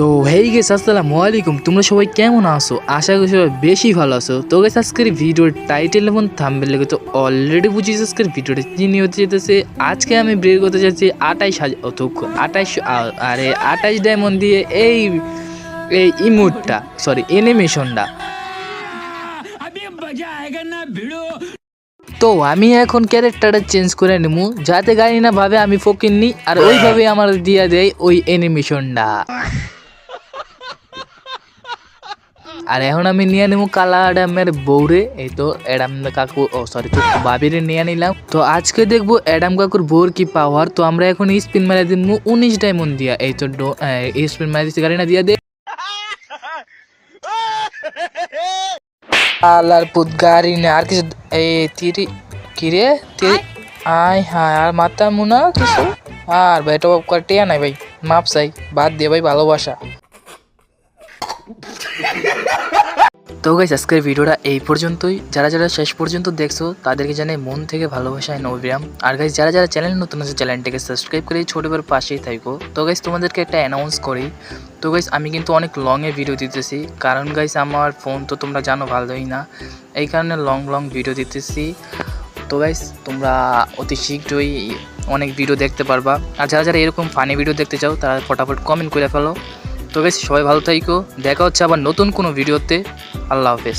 তো হেই গেছে আসসালাম আলাইকুম। তোমরা সবাই কেমন আছো? আশা করি সবাই বেশি ভালো আছো। তো গেছে আজকের ভিডিওর টাইটেল এবং থাম্বেল লেগে তো অলরেডি বুঝিয়েছি আজকের ভিডিওটা কী নিয়ে হতে যেতেছে আজকে আমি বের করতে চাইছি আটাইশ হাজার অথক্ষ আটাইশ আরে আটাইশ ডায়মন্ড দিয়ে এই এই ইমোটটা সরি এনিমেশনটা তো আমি এখন ক্যারেক্টারটা চেঞ্জ করে নেব। যাতে গাড়ি না ভাবে আমি ফকির নিই আর ওইভাবে আমার দিয়ে দেয় ওই অ্যানিমেশনটা আর এখন আমি নিয়ে নেব কালা অ্যাডামের বউরে। এই তো অ্যাডাম কাকু ও সরি তো বাবিরে নিয়ে নিলাম। তো আজকে দেখব অ্যাডাম কাকুর বউর কি পাওয়ার তো আমরা এখন স্পিন মারা দিব উনিশ ডায়মন্ড দিয়া। এই তো স্পিন মারা দিচ্ছি গাড়ি না দিয়া দে। আল্লাহর পুত গাড়ি না আর কিছু এই তিরি কিরে তিরি আয়। হ্যাঁ আর মাথা মুনা কিছু? আর ভাই এটা টিয়া নাই ভাই মাপ চাই বাদ দিয়ে ভাই ভালোবাসা। তো গাইস আজকের ভিডিওটা এই পর্যন্তই। যারা যারা শেষ পর্যন্ত দেখছ, তাদেরকে জানাই মন থেকে ভালোবাসা এন্ড অভিরাম। আর গাইস যারা যারা চ্যানেল নতুন আছে চ্যানেলটাকে সাবস্ক্রাইব করে ছোট বড় পাশেই থাকো তো গাইস তোমাদেরকে একটা অ্যানাউন্স করি। তো গাইস আমি কিন্তু অনেক লংয়ে ভিডিও দিতেছি। কারণ গাইস আমার ফোন তো তোমরা জানো ভালোই না। এই কারণে লং লং ভিডিও দিতেছি। তো গাইস তোমরা অতি শীঘ্রই অনেক ভিডিও দেখতে পারবা। আর যারা যারা এরকম ফানি ভিডিও দেখতে চাও, তারা ফটাফট কমেন্ট করে ফেলো। তো গাইস সবাই ভালো থাইকো। দেখা হচ্ছে আবার নতুন কোনো ভিডিওতে। আল্লাহ হাফেজ।